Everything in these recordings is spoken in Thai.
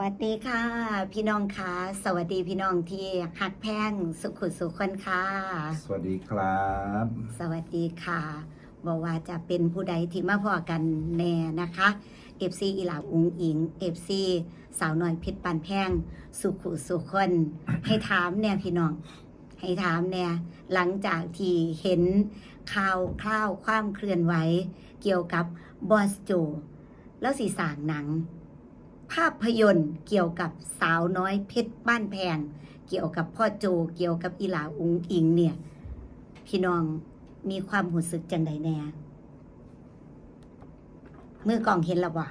วัสดีค่ะ พี่น้องค่ะสวัสดีพี่น้องที่หักแพงสุขุสุขคนค่ะ สวัสดีครับ สวัสดีค่ะบอกว่าจะเป็นผู้ใดที่มาพอกันแน่นะคะ FC อีหลาอุงอิง FC สาวน้อยเพชรปานแพงสุขุสุขคน ให้ถามแน่พี่น้อง ให้ถามแน่หลังจากที่เห็นข่าวคร่าวความเคลื่อนไหวเกี่ยวกับบอสโจ แล้วสีสร้างหนัง ภาพยนตร์เกี่ยวกับสาวน้อยเพชรบ้านแพง เกี่ยวกับพ่อโจเกี่ยวกับอีหลาอุงอิงเนี่ย พี่น้องมีความหูสึกจังใดแน่มือกล่องเห็นแล้วบ่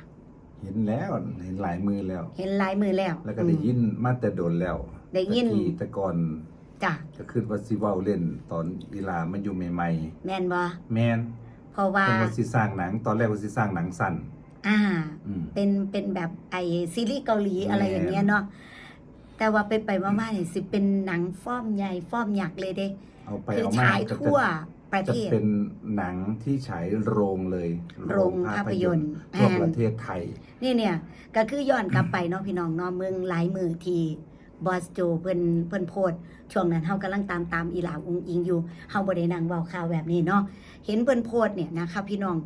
เห็นแล้วเห็นหลายมือแล้ว เห็นลายมือแล้ว แล้วก็ได้ยินมาแต่โดนแล้ว ได้ยินตะกี้แต่ก่อนจ้ะก็คือว่าสิเว้าเล่นตอนเวลามันอยู่ใหม่แม่นบ่ๆแม่นเพราะว่าเป็นว่าสิสร้างหนัง ตอนแรกว่าสิสร้างหนังสั้น อ่า อืม เป็นเป็นแบบไอซีรีส์เกาหลีแม่นอะไรอย่างเงี้ยเนาะแต่ว่าไปไปๆมาๆเนี่ยสิเป็นหนังฟอร์มใหญ่ฟอร์มยักษ์เลยเด้เอาไปคือเอามาฉายก็ทั่วจะประจะเทศเป็นหนังที่ฉายโรงเลยโรงภาพยนตร์ทั่วอ่า ประเทศไทย นี่เนี่ยก็คือย้อนกลับไปเนาะพี่น้องเนาะเมืองหลายมือที่บอสโจเพิ่นเพิ่นโพสต์ช่วงนั้นเฮากำลังตามตามอีหลาอุงอิงอยู่เฮาบ่ได้นั่งเว้าข่าวแบบนี้เนาะเห็นเพิ่นโพสต์เนี่ยนะคะพี่น้อง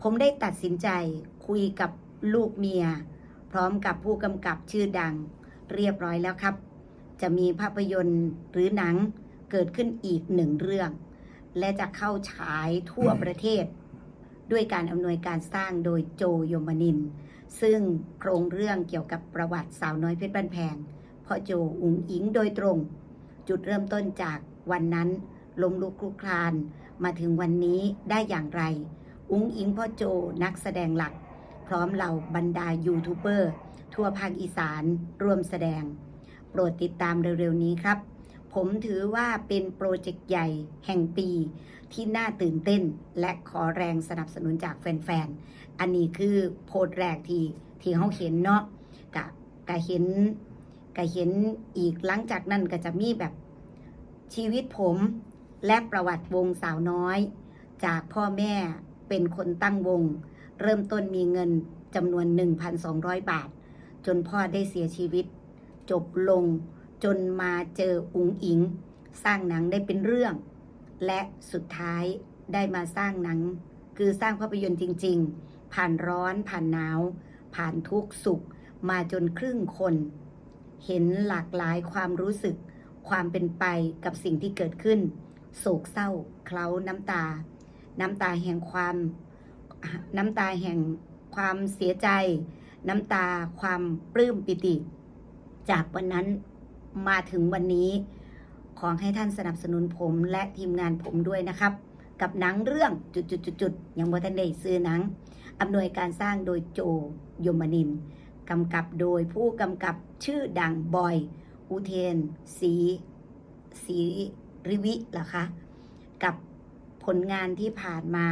ผมได้ตัดสินใจ คุยกับลูกเมีย พร้อมกับผู้กำกับชื่อดัง เรียบร้อยแล้วครับ จะมีภาพยนตร์หรือหนังเกิดขึ้นอีกหนึ่งเรื่อง และจะเข้าฉายทั่วประเทศ ด้วยการอำนวยการสร้างโดยโจโยมนิน ซึ่งโครงเรื่องเกี่ยวกับประวัติสาวน้อยเพชรบ้านแพงพ่อโจอุงอิงโดยตรง จุดเริ่มต้นจากวันนั้นลมลุกคลุกคลานมาถึงวันนี้ได้อย่างไร อุงอิงพ่อโจนักแสดงหลัก พร้อมเหล่าบรรดายูทูบเบอร์ ทั่วภาคอีสานร่วมแสดง โปรดติดตามเร็วๆนี้ครับ ผมถือว่าเป็นโปรเจกต์ใหญ่แห่งปี ที่น่าตื่นเต้นและขอแรงสนับสนุนจากแฟนๆ อันนี้คือโพสต์แรกที่ที่เขาเห็นเนาะกะกะเห็นกะเห็นอีกหลังจากนั้นก็จะมีแบบชีวิตผมและประวัติวงสาวน้อย จากพ่อแม่เป็นคนตั้งวง เริ่มต้นมีเงินจำนวน 1,200 บาท จนพ่อได้เสียชีวิต จบลงจนมาเจออุงอิง สร้างหนังได้เป็นเรื่อง และสุดท้ายได้มาสร้างหนัง คือสร้างภาพยนตร์จริง ๆ ผ่านร้อนผ่านหนาว ผ่านทุกข์สุข มาจนครึ่งคน เห็นหลากหลายความรู้สึก ความเป็นไปกับสิ่งที่เกิดขึ้น โศกเศร้า เคล้าน้ำตา น้ำตาแห่งความ น้ำตาแห่งความเสียใจ น้ำตาความปลื้มปิติ จากวันนั้นมาถึงวันนี้ ขอให้ท่านสนับสนุนผมและทีมงานผมด้วยนะครับ กับหนังเรื่องจุดๆๆยังบ่ทันได้ซื้อหนังอำนวยการสร้างโดยโจยมนินกำกับโดยผู้กำกับชื่อดังบอย อุเทนศรีศรีริวิเหรอคะ กับผลงานที่ผ่านมา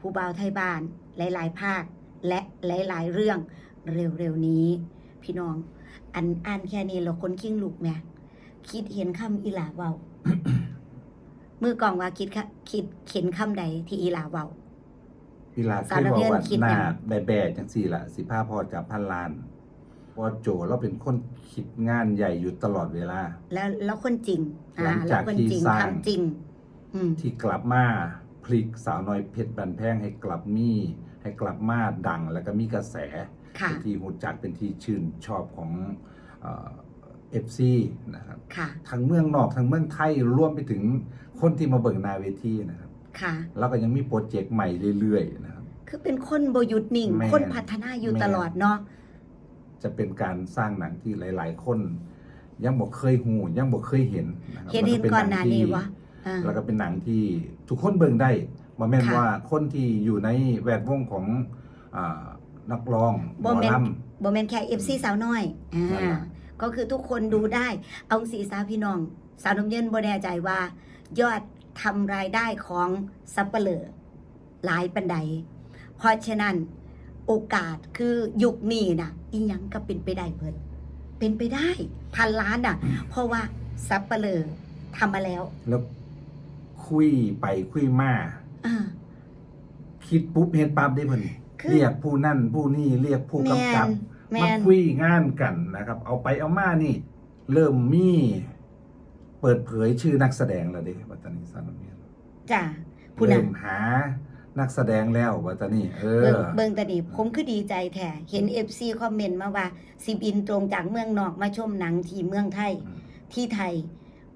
ผู้บ่าวไทยบ้านหลาย ๆ ภาคและหลาย ๆ เรื่องเร็ว ๆ นี้ พี่น้อง อันอ่านแค่นี้เราคนขิ้งลูกแม่คิดเห็นคำอีหลาเว้ามือกองว่าคิดค่ะคิดเข็นคำใดที่อีหลาเว้าพี่ลาเคสารยบอกเพียรว่าคิดหน้าหยังแบ่ๆจังสี่ล่ะสิพาพอจับพันล้านเพราะว่าโจเราเป็นคนคิดงานใหญ่อยู่ตลอดเวลา แล้วแล้วคนจริงหลัอ่างแล้จาวกคนที่จริงสร้างทำจริงอืมที่กลับมาพ ลิกสาวน้อยเพชรบันแพงให้กลับมีให้กลับมาดังแล้วก็มีกระแสค่ะเป็นที่หูจักเป็นที่ชื่นชอบของเอฟซีนะครับค่ะทั้งเมืองนอกทั้งเมืองไทยรวมไปถึงคนที่มาเบิ่งหนาเวทีนะครับค่ะแล้วก็ยังมีโปรเจกต์ใหม่เรื่อยๆนะครับคือเป็นคนบหยุดนิ่งแม่นคนพัฒนาอยู่แม่นตลอดเนาะจะเป็นการสร้างหนังที่หลาย ๆ คน ยังบอกเคยหูยังบอกเคยเห็นนะครับเห็นเห็นแล้วก่อนหป็น้านี้วะอ่า แล้วก็เป็นหนังที่ทุกคนเบิ่งได้บ่แม่นค่ะว่าคนที่อยู่ในแวดวงของอานักร้องหมบ่อแม่นลโบแมนแค่เอฟซีสาวน้อยอ่านั่นล่ะก็คือทุกคนดูได้ เอาสีสาวพี่น้อง สาวน้ำเย็นบ่แน่ใจว่า ยอดทำรายได้ของซัปเปอร์เลอร์หลายปันใด เพราะฉะนั้นโอกาสคือยุคนี้นะอีหยังก็เป็นไปได้เพิ่นเป็นไปได้ พันล้านอะ เพราะว่าซัปเปอร์เลอร์ทำมาแล้วำแล้ว คุยไปคุยมาอ่า คิดปุ๊บเฮ็ดปั๊บได้เพิ่นคือ เรียกผู้นั่นผู้นี่เรียกผู้กำกับ แม่นแม่นมาคุยงานกันนะครับ เอาไปเอามานี่ เริ่มมีเปิดเผยชื่อนักแสดงแล้วเด้วัตานีสานเมียนจ้ะผู้เริ่นำมหานักแสดงแล้ววัตานีเอเบิ่งอเบิ่งตะดีผมคือดีใจแท้เห็น FC คอมเมนต์มาว่า สิบินตรงจากเมืองนอกมาชมหนังที่เมืองไทย ที่ไทย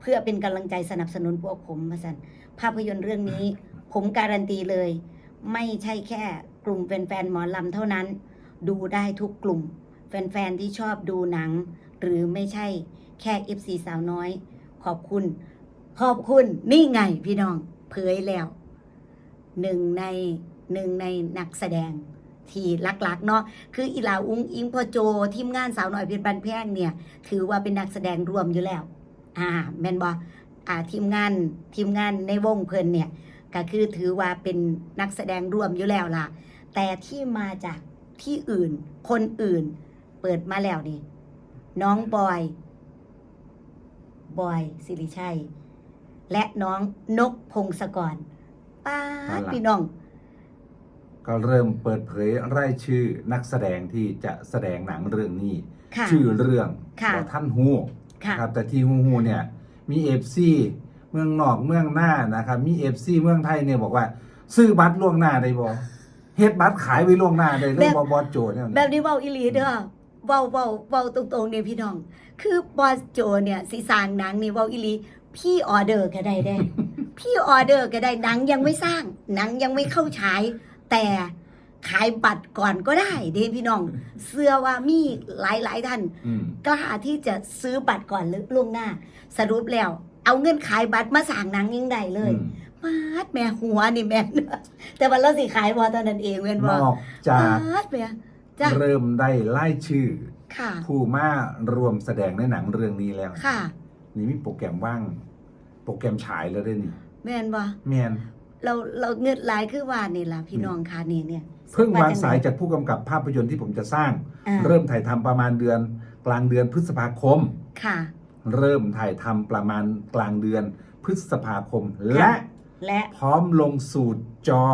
เพื่อเป็นกำลังใจสนับสนุนพวกผมมาสัน ภาพยนตร์เรื่องนี้ ผมการันตีเลย ไม่ใช่แค่กลุ่มแฟนๆหมอลำเท่านั้น ดูได้ทุกกลุ่ม แฟนๆที่ชอบดูหนัง หรือไม่ใช่แค่ FC สาวน้อย ขอบคุณ ขอบคุณนี่ไงพี่น้องเผยแล้วหนึ่งในหนึ่งในนักแสดงที่ลักๆเนาะคืออีหลาอุ้งอิงพอโจทีมงานสาวหน่อยเพชรบันแพงเนี่ย ถือว่าเป็นนักแสดงรวมอยู่แล้ว อ่าแมนบออ่า ทีมงานทีมงานในวงเพิ่นเนี่ยก็คือถือว่าเป็นนักแสดงรวมอยู่แล้วล่ะ แต่ที่มาจากที่อื่น คนอื่น เปิดมาแล้วนี่ น้องบอย บอยสิริชัย และน้องนกพงศกรป้านั่ดนล่ะพี่น้อง ก็เริ่มเปิดเผยรายชื่อนักแสดงที่จะแสดงหนังเรื่องนี้ ค่ะชื่อเรื่องค่ะว่าท่านฮูค่ะ ครับแต่ที่ฮูฮูเนี่ย มีเอฟซีเมืองนอกเมืองหน้านะครับ มีเอฟซีเมืองไทยเนี่ยบอกว่า ซื้อบัตรล่วงหน้าได้บ่เฮ็ดบัตรขายไว้ล่วงหน้าได้เลยบ่บอสโจเนี่ยแบบนี้เว้าอีหลีเด้อเว้าเว้าเว้าตรงๆเนี่ยพี่น้อง คือบอสโจเนี่ยสิสร้างหนังนี่เว้าอีหลีพี่ออเดอร์ก็ได้ได้ พี่ออเดอร์ก็ได้หนังยังไม่สร้างหนังยังไม่เข้าฉายแต่ ขายบัตรก่อนก็ได้เด้พี่น้อง เสื้อว่ามีหลายหลายๆท่านอืมกล้าที่จะซื้อบัตรก่อนหรือล่วงหน้า สรุปแล้ว เอาเงินขายบัตรมาสั่งหนังยังได้เลยอืมมาดแม่หัวนี่แม่นแต่วันเราสิขายพอตอนนั้นเองเว้นนว่าอกจากมาดแม่จ้ะเริ่มได้ไล่ชื่อค่ะผู้มารวมแสดงในหนังเรื่องนี้แล้วค่ะ นี่มีโปรแกรมว่าง โปรแกรมฉายแล้วด้วยนี่แม่นบ่แมน เราเราเงินหลายคือว่านี่ล่ะพี่น้องค่ะนี่เนี่ย เพิ่งวางจัสายใดจากผู้กำกับภาพยนตร์ที่ผมจะสร้าง อ่า เริ่มถ่ายทำประมาณเดือน กลางเดือนพฤษภาคม ค่ะ เริ่มถ่ายทำประมาณกลางเดือนพฤษภาคม และและพร้อมลงสู่จอ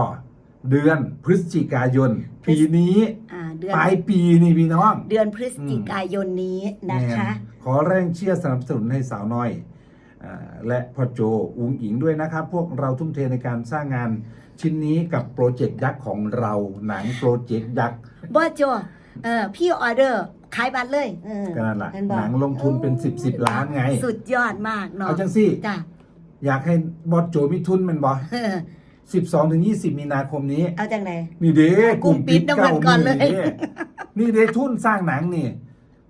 เดือนพฤศจิกายน ปีนี้อ่าเดือนปลายปีนี่พี่น้อง เดือนพฤศจิกายนนี้นะคะ แม่นขอแรงเชียร์สนับสนุนให้สาวน้อยอา และพ่อโจอุงอิงด้วยนะครับ พวกเราทุ่มเทในการสร้างงานชิ้นนี้กับโปรเจกต์ยักษ์ของเราหนังโปรเจกต์ยักษ์บ่โจเออพี่ออเดอร์ขายบัตรเลยเออก็นั่นแหละเห็บ่หนังลงทุนเป็นสิบสิบล้านไง สุดยอดมากเนาะเอาจังสิจ้ะอยากให้บอสโจมีทุนแมันบอเออสิบสองถึงยี่สิบมีนาคมนี้ เอาจังไดนี่เด้กลุ่มปิดน้ำมันก่อนเลยด้นี่เด้ทุนสร้างหนังนี่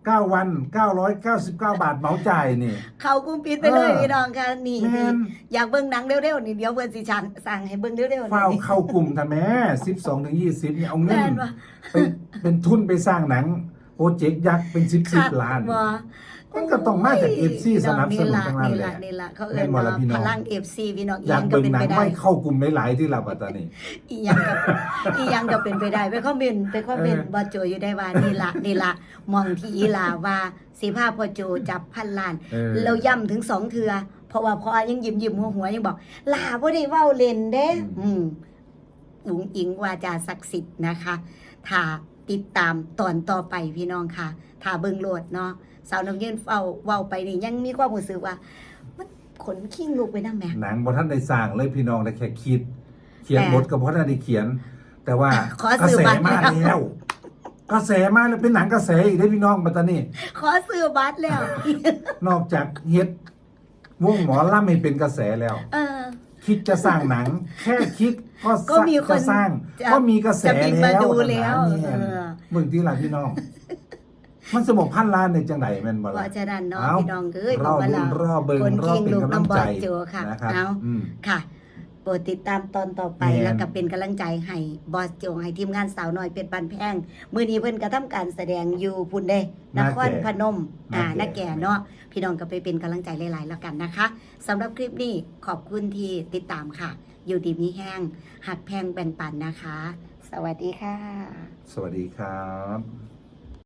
เก้าวันเก้าร้อยเก้าสิบเก้าบาทเหมาจ่ายนี่ เขากุ้งปิดไปเลยเออพี่น้องค่ะนี่แม่นี่น อยากเบิ่งหนังเร็วๆนี่เดี๋ยวเพิ่นสิสั่งสั่งให้เบิ่งเร็วๆเฝ้านี่เข้ากลุ่มทำแม่สิบสองถึงยี่สิบเนี่ยเอาเงิแม่นนบ่เป็นเป็นทุนไปสร้างหนังโป รเจกต์ยักษ์เป็นสิบสิบล้าน บ่มันก็ต้องมาจาก FC สนับสนุนทั้งนั้นนี่แหล่ะละนี่ล่ะเขาแม่เอิ้นนบ่ว่าล่ะพี่น้องพลัง FC พี่น้องอีอหยายักงก็เบิ่งเป็นหนัไปงได้ไม่เข้ากลุ่มหลายๆที่เราปัตตานีอีหยังก็อีหยังก็เป็นไปได้ไปคอมเมนต์ไปคอมเมนต์เออบ่โจอยู่ได้ว่านี่ล่ะนี่ล่ะมองที่อีหลาว่าสิพาพ่อโจจับพันล้านเออเราย้ำถึงสองเทือเพราะว่าพอยังยิ้มยิ้มหัวหัวๆยังบอกลาบ่ได้เว้าเล่นเด้อืมอุ๋งอิงวาจาศักดิ์สิทธิ์นะคะถ้า ติดตามตอนต่อไปพี่น้องค่ะถ้าเบิ่งโลดเนาะสาวน้ำเย็นเฝ้าเว้าไปนี่ยังมีความรู้สึกว่า มันขนขิ้งลูกไปนำแหม่ หนังบอท่านได้สร้างเลยพี่น้องได้แค่คิด เขียนแต่บทกับพท่านได้เขียน แต่ว่าขอกระซื้อแสบัตร มาแล้วแล้วกระแสมาแล้วเป็นหนังกระแสอีกได้พี่น้องปัตตานีขอซื้อบัตรแล้ว นอกจากเฮ็ดวงหมอล่ำให้เป็นกระแสแล้ว เออ คิดจะสร้างหนัง แค่คิดก็ก็มีคนจะสร้างจะก็มีกระแสจะบินมาแล้วดูแล้วเนี่ยเออ เบิ่งที่หลังพี่น้อง มันสมบพันล้านในจังไหนแม่นบ่เพล่ะราะฉะนั้นเนาะเอาพี่น้องเอ้ยรบออกว่ารุ่เรานรอเบิ่งคนรอคิงเป็นลูกกำลังน้ำบอใจลโจค่ะนะครับเอาอืม ค่ะโปรดติดตามตอนต่อไปแม่น แล้วก็เป็นกำลังใจให้บอสโจให้ทีมงานสาวน้อยเป็ดบันแพงมื้อนี้เพิ่นกระทำการแสดงอยู่พุ่นเด้นครพนมอ่านาแก่เนาะพี่น้องก็ไปเป็นกำลังใจหลาย ๆ แล้วกันนะคะสำหรับคลิปนี้ขอบคุณที่ติดตามค่ะ อยู่ดีมีแห้งหักแพงแบ่งปันนะคะ สวัสดีค่ะ สวัสดีครับ